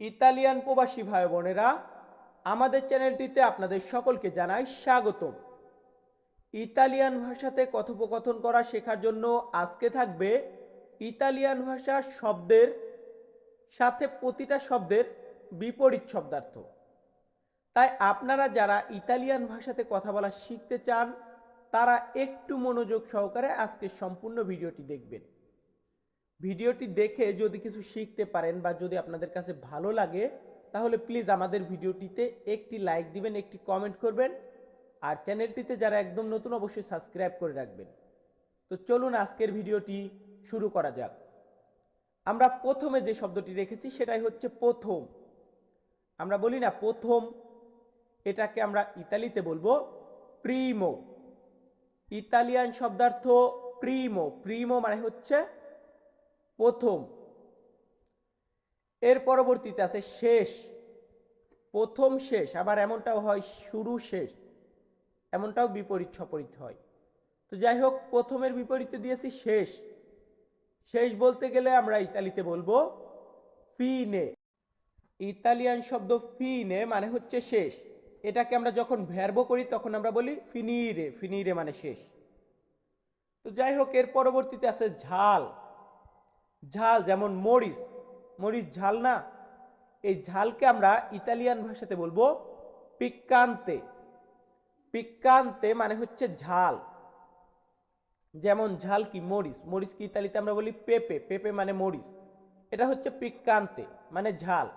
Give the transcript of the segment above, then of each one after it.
Italian প্রবাসী ভাই বোনেরা আমাদের চ্যানেলটিতে আপনাদের সকলকে জানাই স্বাগতম। ইতালিয়ান ভাষাতে কথোপকথন করা শেখার জন্য আজকে থাকবে ইতালিয়ান ভাষার শব্দের সাথে প্রতিটা শব্দের বিপরীত শব্দার্থ। তাই আপনারা যারা ইতালিয়ান ভাষাতে কথা বলা শিখতে চান, তারা একটু মনোযোগ সহকারে আজকের সম্পূর্ণ ভিডিওটি দেখবেন। ভিডিওটি দেখে যদি কিছু শিখতে পারেন বা যদি আপনাদের কাছে ভালো লাগে, তাহলে প্লিজ আমাদের ভিডিওটিতে একটি লাইক দিবেন, একটি কমেন্ট করবেন। আর চ্যানেলটিতে যারা একদম নতুন, অবশ্যই সাবস্ক্রাইব করে রাখবেন। তো চলুন আজকের ভিডিওটি শুরু করা যাক। আমরা প্রথমে যে শব্দটি রেখেছি, সেটাই হচ্ছে প্রথম। আমরা বলি না প্রথম, এটাকে আমরা ইতালিতে বলব প্রিমো ইতালিয়ান শব্দার্থ প্রিমো প্রিমো মানে হচ্ছে প্রথম। এর পরবর্তীতে আছে শেষ। প্রথম শেষ, আবার এমনটাও হয় শুরু শেষ। এমনটাও বিপরীত সপরীত হয়। তো যাই হোক প্রথমের বিপরীতে দিয়েছি শেষ। শেষ বলতে গেলে আমরা ইতালিতে বলব ফিনে। ইতালিয়ান শব্দ ফিনে মানে হচ্ছে শেষ। এটাকে আমরা যখন ভ্যারবো করি, তখন আমরা বলি ফিনিরে ফিনিরে মানে শেষ। তো যাই হোক এর পরবর্তীতে আছে ঝাল। ঝাল, যেমন মরিচ। মরিচ ঝাল না? এই ঝালকে আমরা ইতালিয়ান ভাষাতে বলব পিক্কান্তে। পিক্কান্তে মানে হচ্ছে ঝাল। যেমন ঝাল কি মরিচ? মরিচ কি ইতালিতে আমরা বলি পেপে? পেপে মানে মরিচ। এটা হচ্ছে পিক্কান্তে মানে ঝাল।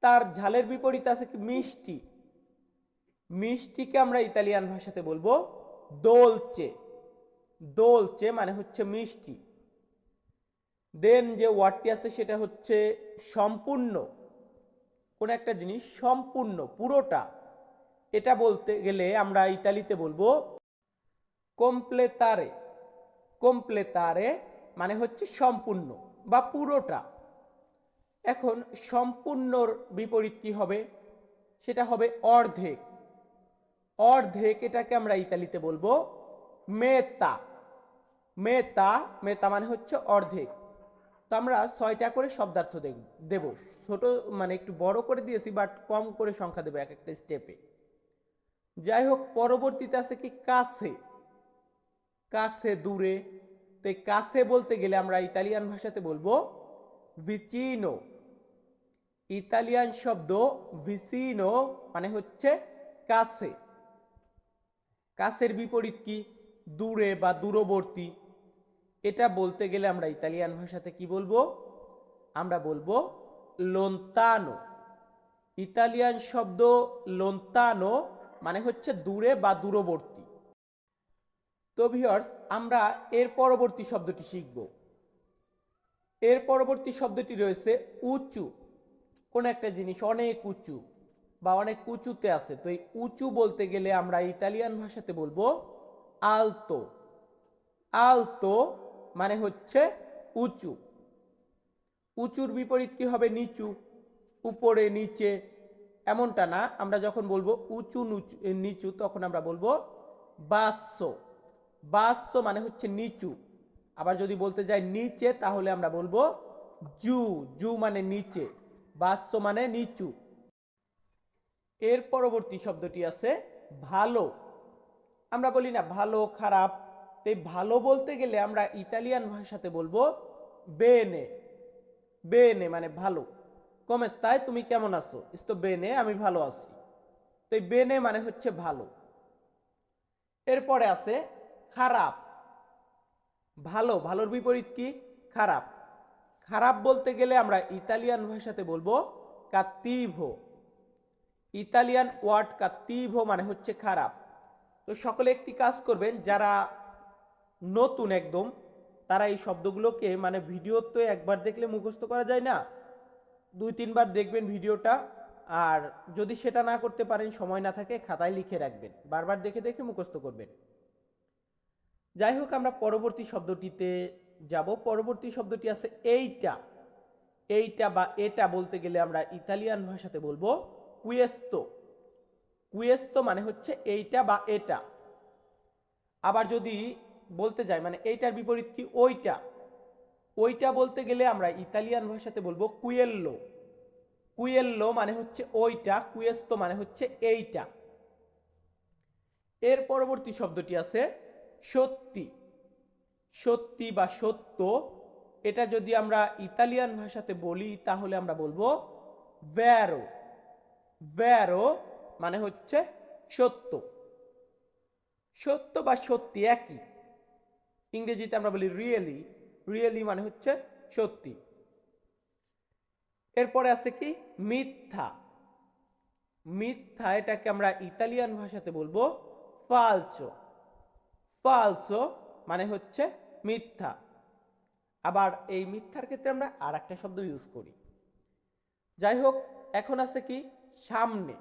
তার ঝালের বিপরীত আছে কি মিষ্টি? মিষ্টিকে আমরা ইতালিয়ান ভাষাতে বলব দোলচে। দোলচে মানে হচ্ছে মিষ্টি। দেন যে ওয়ার্ডটি আছে সেটা হচ্ছে সম্পূর্ণ। কোন একটা জিনিস সম্পূর্ণ, পুরোটা। এটা বলতে গেলে আমরা ইতালিতে বলব কমপ্লেতারে কমপ্লেতারে মানে হচ্ছে সম্পূর্ণ বা পুরোটা। এখন সম্পূর্ণর বিপরীত কী হবে? সেটা হবে অর্ধেক। অর্ধেক এটাকে আমরা ইতালিতে বলব মেতা। মেতা মেতা মানে হচ্ছে অর্ধেক। তো আমরা ছয়টা করে শব্দার্থ দেব ছোট মানে একটু বড় করে দিয়েছি বাট কম করে সংখ্যা দেবো এক একটা স্টেপে যাই হোক, পরবর্তীতে আছে কি কাছে। কাছে দূরে। তো কাছে বলতে গেলে আমরা ইতালিয়ান ভাষাতে বলব ভিচিনো ইতালিয়ান শব্দ ভিসিনো মানে হচ্ছে কাছে। কাছের বিপরীত কি? দূরে বা দূরবর্তী। এটা বলতে গেলে আমরা ইতালিয়ান ভাষাতে কি বলব? আমরা বলব লোন্তানো ইতালিয়ান শব্দ লোন্তানো মানে হচ্ছে দূরে বা দূরবর্তী। তো ভিওর্স আমরা এর পরবর্তী শব্দটি শিখব। এর পরবর্তী শব্দটি রয়েছে উঁচু। কোন একটা জিনিস অনেক উঁচু বা অনেক উঁচুতে আছে। তো এই উঁচু বলতে গেলে আমরা ইতালিয়ান ভাষাতে বলব আলতো। আলতো মানে হচ্ছে উঁচু। উঁচুর বিপরীত কি হবে? নিচু। উপরে, নিচে। এমনটা না। আমরা যখন বলব উঁচু, নুচু তখন আমরা বলব বাস্য বাস্য মানে হচ্ছে নিচু। আবার যদি বলতে যাই নিচে, তাহলে আমরা বলব জু। জু মানে নিচে। বাস্য মানে নিচু। এর পরবর্তী শব্দটি আছে ভালো। আমরা বলি না ভালো, খারাপ তো এই ভালো বলতে গেলে আমরা ইতালিয়ান ভাষাতে বলব বেনে বেনে মানে ভালো। কমেস, তাই তুমি কেমন আছো? ইস্তো বেনে, আমি ভালো আছি। তো বেনে মানে হচ্ছে ভালো। এরপরে আছে খারাপ। ভালো, ভালোর বিপরীত কি? খারাপ। খারাপ বলতে গেলে আমরা ইতালিয়ান ভাষাতে বলব কাত্তিভো ইতালিয়ান ওয়ার্ড কাত্তিভো মানে হচ্ছে খারাপ। তো সকলে একটি কাজ করবেন, যারা নতুন একদম। তারা এই শব্দগুলোকে মানে ভিডিও তো একবার দেখলে মুখস্থ করা যায় না। দুই, তিনবার দেখবেন ভিডিওটা। আর যদি সেটা না করতে পারেন, সময় না থাকে, খাতায় লিখে রাখবেন। বারবার দেখে দেখে মুখস্থ করবেন। যাই হোক, আমরা পরবর্তী শব্দটিতে যাব। পরবর্তী শব্দটি আছে এইটা। এইটা বা এটা বলতে গেলে আমরা ইতালিয়ান ভাষাতে বলব কুয়েস্তো। কুয়েস্তো মানে হচ্ছে এইটা বা এটা। আবার যদি বলতে যাই মানে এইটার বিপরীত কি ওইটা? ওইটা বলতে গেলে আমরা ইতালিয়ান ভাষাতে বলব কুয়েল্লো। কুয়েল্লো মানে হচ্ছে ওইটা, কুয়েস্তো মানে হচ্ছে এইটা। এর পরবর্তী শব্দটি আছে সত্যি। সত্যি বা সত্য, এটা যদি আমরা ইতালিয়ান ভাষাতে বলি, তাহলে আমরা বলব ভ্যারো ভ্যারো মানে হচ্ছে সত্য। সত্য বা সত্যি একই। ইংরেজিতে আমরা বলি রিয়েলি রিয়েলি মানে হচ্ছে সত্যি। এরপরে আছে কি? মিথ্যা। মিথ্যা এটাকে আমরা ইতালিয়ান ভাষাতে বলব ফালসো ফালসো মানে হচ্ছে মিথ্যা। আবার এই মিথ্যার ক্ষেত্রে আমরা আর একটা শব্দ ইউজ করি। যাই হোক, এখন আছে কি? সামনে।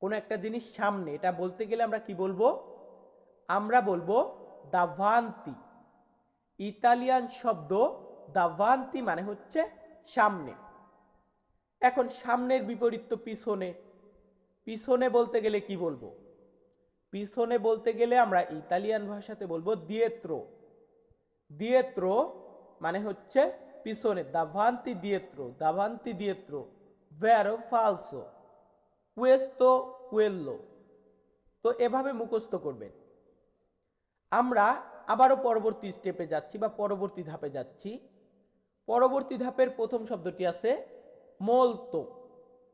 কোনো একটা জিনিস সামনে, এটা বলতে গেলে আমরা কি বলব? আমরা বলব দাভান্তি। ইতালিয়ান শব্দ দাভান্তি মানে হচ্ছে সামনে। এখন সামনের বিপরীত তো পিছনে। পিছনে বলতে গেলে কি বলব? পিছনে বলতে গেলে আমরা ইতালিয়ান ভাষাতে বলব দিয়েত্রো। দিয়েত্রো মানে হচ্ছে পিছনে। দাভান্তি দিয়েত্রো দাভান্তি দিয়েত্রো। ভ্যারো ফালসো। কুয়েস্তো কুয়েল্লো। তো এভাবে মুখস্থ করবেন। আমরা আবারও পরবর্তী স্টেপে যাচ্ছি বা পরবর্তী ধাপে যাচ্ছি। পরবর্তী ধাপের প্রথম শব্দটি আছে মোলতো।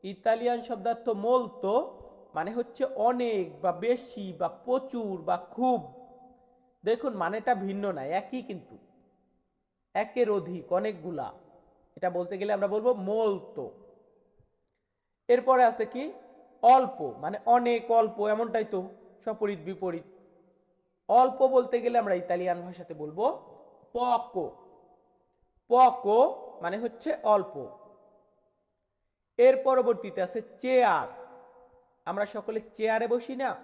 ইতালিয়ান শব্দার্থ মোলতো মানে হচ্ছে অনেক বা বেশি বা প্রচুর বা খুব। দেখুন, মানেটা ভিন্ন না, একই কিন্তু। একের অধিক, অনেকগুলা। এটা বলতে গেলে আমরা বলব মোলতো। এরপরে আছে কি? অল্প মানে অনেক অল্প, এমনটাই তো, সপরিত বিপরীত। অল্প বলতে গেলে আমরা ইতালিয়ান ভাষাতে বলব পকো পকো মানে হচ্ছে অল্প। এর পরবর্তীতে আছে চেয়ার। আমরা সকলে চেয়ারে বসি না।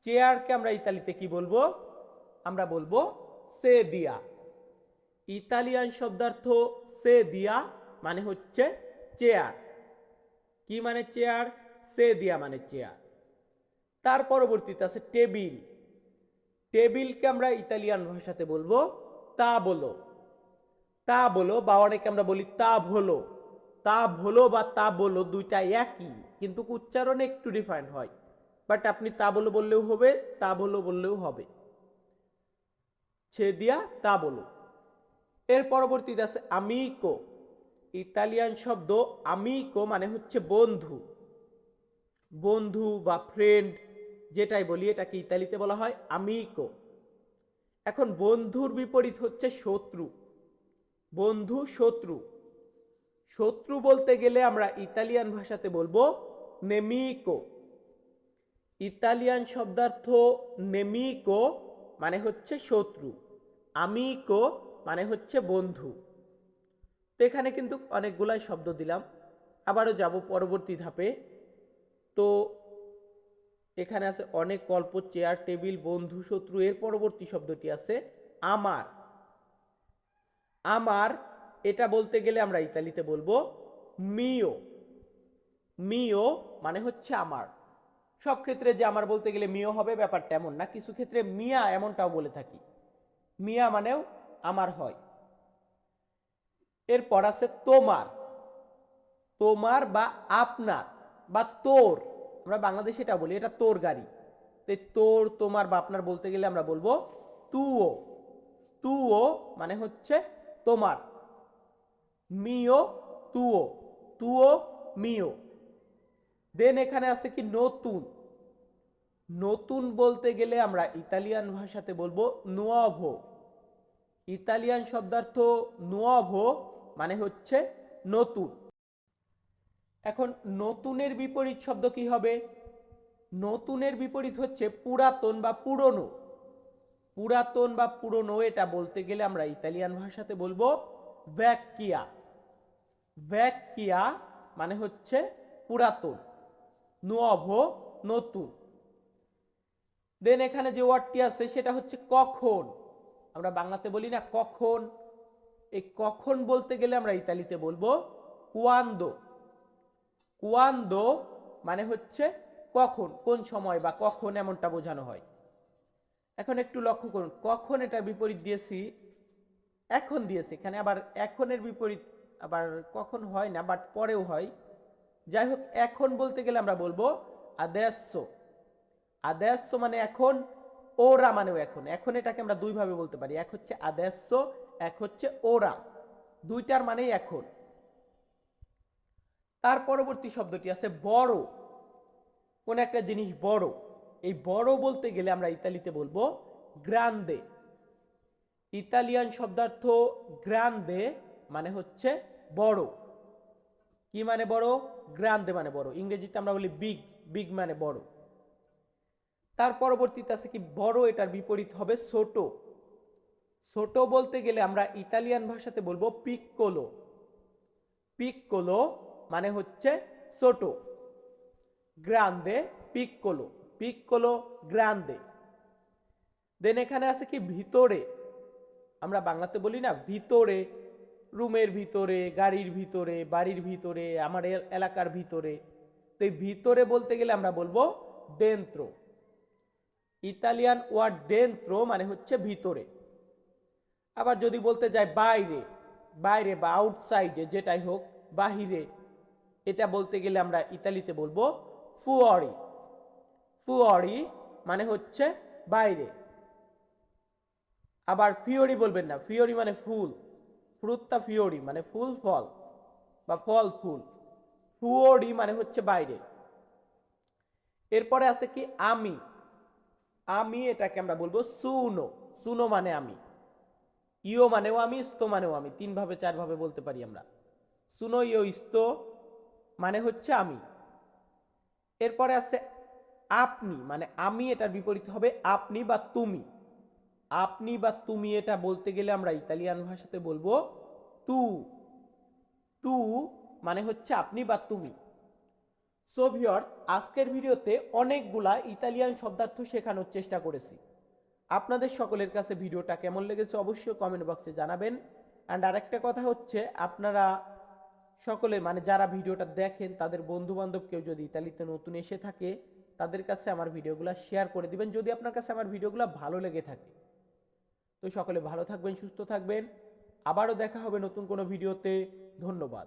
চেয়ারকে আমরা ইতালিতে কি বলব? আমরা বলব সে দিয়া ইতালিয়ান শব্দার্থ সে দিয়া মানে হচ্ছে চেয়ার। কি মানে চেয়ার? সে দিয়া মানে চেয়ার। তার পরবর্তীতে আছে টেবিল। টেবিলকে আমরা ইতালিয়ান ভাষাতে বলব তা বলো। তা বলো বা অনেকে আমরা বলি তা ভোলো। তা ভোলো বা তা বলো দুইটা একই, কিন্তু উচ্চারণে একটু ডিফারেন্ট হয়। বাট আপনি তা বলো বললেও হবে, তা বলো বললেও হবে। ছে দিয়া তা বলো। এর পরবর্তীতে আছে আমিকো ইতালিয়ান শব্দ আমিকো মানে হচ্ছে বন্ধু। বন্ধু বা ফ্রেন্ড যেটাই বলি এটাকে ইতালিতে বলা হয়? আমিকো এখন বন্ধুর বিপরীত হচ্ছে শত্রু। বন্ধু, শত্রু। শত্রু বলতে গেলে আমরা ইতালিয়ান ভাষাতে বলব নেমিকো ইতালিয়ান শব্দার্থ নেমিকো মানে হচ্ছে শত্রু। আমিকো মানে হচ্ছে বন্ধু। তো এখানে কিন্তু অনেকগুলাই শব্দ দিলাম। আবারও যাব পরবর্তী ধাপে। তো এখানে আছে অনেক গল্প চেয়ার টেবিল বন্ধু, শত্রু, এর পরবর্তী শব্দটি আছে আমার। আমার, এটা বলতে গেলে আমরা ইতালিতে বলব মিও মিও মানে হচ্ছে আমার। সব ক্ষেত্রে যে আমার বলতে গেলে মিও হবে ব্যাপারটা এমন না, কিছু ক্ষেত্রে মিয়া এমনটাও বলে থাকি। মিয়া মানেও আমার হয়। এরপর আছে তোমার। তোমার বা আপনার বা তোর। আমরা বাংলাদেশে এটা বলি, এটা তোর গাড়ি। তো তোর, তোমার বা আপনার বলতে গেলে আমরা বলব তুও। তুও মানে হচ্ছে তোমার। মিও, তুও। তুও, মিও। দেন এখানে আছে কি নতুন। নতুন বলতে গেলে আমরা ইতালিয়ান ভাষাতে বলব নুয়াভো ইতালিয়ান শব্দার্থ নুয়াভো মানে হচ্ছে নতুন। এখন নতুনের বিপরীত শব্দ কি হবে? নতুনের বিপরীত হচ্ছে পুরাতন বা পুরনো। পুরাতন বা পুরনো এটা বলতে গেলে আমরা ইতালিয়ান ভাষাতে বলব ভ্যাকিয়া ভ্যাকিয়া মানে হচ্ছে পুরাতন নুয়াভো নতুন। দেন এখানে যে ওয়ার্ডটি আছে সেটা হচ্ছে কখন। আমরা বাংলাতে বলি না কখন। এই কখন বলতে গেলে আমরা ইতালিতে বলব কুয়ান্দো কুয়ান্দো মানে হচ্ছে কখন, কোন সময় বা কখন এমনটা বোঝানো হয়। এখন একটু লক্ষ্য করুন, কখন এটার বিপরীত দিয়েছি, এখন দিয়েছি, এখানে আবার এখনের বিপরীত আবার কখন হয় না বাট পরেও হয়। যাই হোক, এখন বলতে গেলে আমরা বলব আদেস্য আদেস্য মানে এখন, ওরা মানেও এখন। এখন এটাকে আমরা দুইভাবে বলতে পারি, এক হচ্ছে আদেস্য এক হচ্ছে ওরা। দুইটার মানেই এখন। তার পরবর্তী শব্দটি আছে বড়। কোন একটা জিনিস বড়। এই বড় বলতে গেলে আমরা ইতালিতে বলব গ্রান্দে ইতালিয়ান শব্দার্থ গ্রান্দে মানে হচ্ছে বড়। কি মানে বড়? গ্রান্দে মানে বড়। ইংরেজিতে আমরা বলি বিগ বিগ মানে বড়। তার পরবর্তীতে আছে কি বড়, এটার বিপরীত হবে ছোট। ছোট বলতে গেলে আমরা ইতালিয়ান ভাষাতে বলব পিক্কোলো পিক্কোলো মানে হচ্ছে ছোট। Grande পিক্কোলো পিক্কোলো Grande. দেন এখানে আছে কি ভিতরে? আমরা বাংলাতে বলি না ভিতরে, রুমের ভিতরে, গাড়ির ভিতরে, বাড়ির ভিতরে, আমার এল- এলাকার ভিতরে। তো এই ভিতরে বলতে গেলে আমরা বলব দেন্ত্র। ইতালিয়ান ওয়ার্ড দেন্ত্র মানে হচ্ছে ভিতরে। আবার যদি বলতে যাই বাইরে বাইরে বা আউটসাইডে যেটাই হোক, বাহিরে এটা বলতে গেলে আমরা ইতালিতে বলব ফুয়ারি ফুয়ারি মানে হচ্ছে বাইরে। আবার ফিওরি বলবেন না। ফিওরি মানে ফুল। ফ্রুত্তা ফিওরি মানে ফুল, ফল বা ফল, ফুল। ফুয়োরি মানে হচ্ছে বাইরে। এরপরে আছে কি আমি। আমি এটাকে আমরা বলব সুনো সুনো মানে আমি। ইও মানেও আমি স্তো মানেও আমি। তিনভাবে চারভাবে বলতে পারি আমরা। সুনো ইও ইস্তো মানে হচ্ছে আমি। এরপরে আছে আপনি মানে আমি এটার বিপরীত হবে আপনি বা তুমি। আপনি বা তুমি এটা বলতে গেলে আমরা ইতালিয়ান ভাষাতে বলব তু। তু মানে হচ্ছে আপনি বা তুমি। সো ভিউয়ার্স আজকের ভিডিওতে অনেকগুলা ইতালিয়ান শব্দার্থ শেখানোর চেষ্টা করেছি। আপনাদের সকলের কাছে ভিডিওটা কেমন লেগেছে অবশ্যই কমেন্ট বক্সে জানাবেন। অ্যান্ড আরেকটা কথা হচ্ছে, আপনারা সকলে মানে যারা ভিডিওটা দেখেন, তাদের বন্ধু বান্ধব কেউ যদি ইতালিতে নতুন এসে থাকে, তাদের কাছে আমার ভিডিওগুলো শেয়ার করে দিবেন, যদি আপনার কাছে আমার ভিডিওগুলো ভালো লেগে থাকে। তো সকলে ভালো থাকবেন, সুস্থ থাকবেন। আবারও দেখা হবে নতুন কোনো ভিডিওতে। ধন্যবাদ।